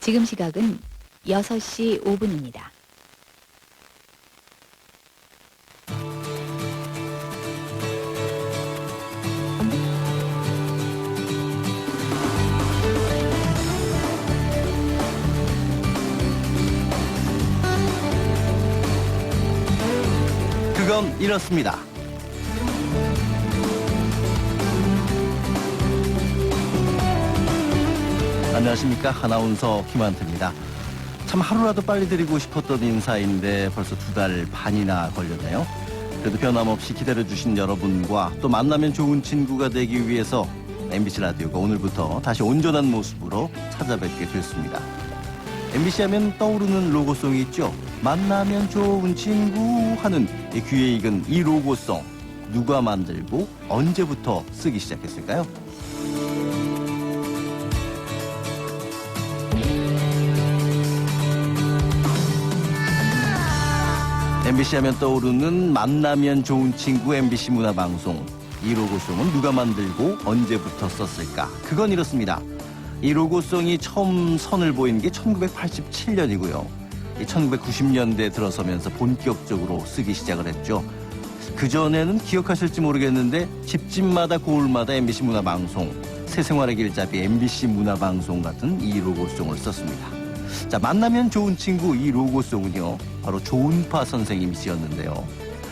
지금 시각은 6시 5분입니다. 그건 이렇습니다. 안녕하십니까. 아나운서 김한태입니다. 참 하루라도 빨리 드리고 싶었던 인사인데 벌써 두 달 반이나 걸렸네요. 그래도 변함없이 기다려주신 여러분과 또 만나면 좋은 친구가 되기 위해서 MBC 라디오가 오늘부터 다시 온전한 모습으로 찾아뵙게 됐습니다. MBC 하면 떠오르는 로고송이 있죠. 만나면 좋은 친구 하는 이 귀에 익은 이 로고송 누가 만들고 언제부터 쓰기 시작했을까요? MBC 하면 떠오르는 만나면 좋은 친구 MBC 문화방송 이 로고송은 누가 만들고 언제부터 썼을까? 그건 이렇습니다. 이 로고송이 처음 선을 보인 게 1987년이고요. 1990년대 들어서면서 본격적으로 쓰기 시작을 했죠. 그전에는 기억하실지 모르겠는데 집집마다 고을마다 MBC 문화방송, 새생활의 길잡이 MBC 문화방송 같은 이 로고송을 썼습니다. 자, 만나면 좋은 친구 이 로고송은요, 바로 조은파 선생님이 지었는데요.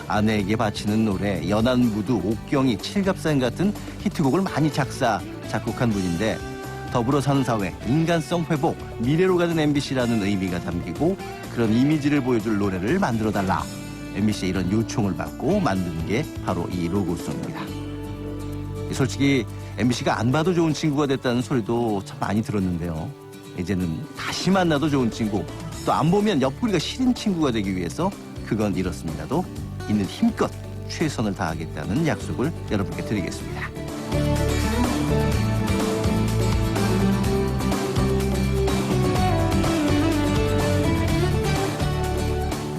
아내에게 바치는 노래, 연안부두, 옥경이, 칠갑산 같은 히트곡을 많이 작사, 작곡한 분인데, 더불어 사는 사회, 인간성 회복, 미래로 가는 MBC라는 의미가 담기고 그런 이미지를 보여줄 노래를 만들어달라. MBC의 이런 요청을 받고 만든 게 바로 이 로고송입니다. 솔직히 MBC가 안 봐도 좋은 친구가 됐다는 소리도 참 많이 들었는데요. 이제는 다시 만나도 좋은 친구, 또 안 보면 옆구리가 시린 친구가 되기 위해서 그건 이렇습니다도 있는 힘껏 최선을 다하겠다는 약속을 여러분께 드리겠습니다.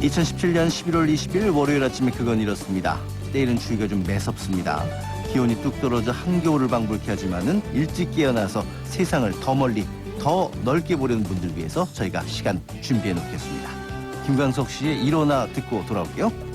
2017년 11월 20일 월요일 아침에 그건 이렇습니다. 때이른 추위가 좀 매섭습니다. 기온이 뚝 떨어져 한겨울을 방불케 하지만은 일찍 깨어나서 세상을 더 멀리 더 넓게 보려는 분들 위해서 저희가 시간 준비해 놓겠습니다. 김광석 씨의 일어나 듣고 돌아올게요.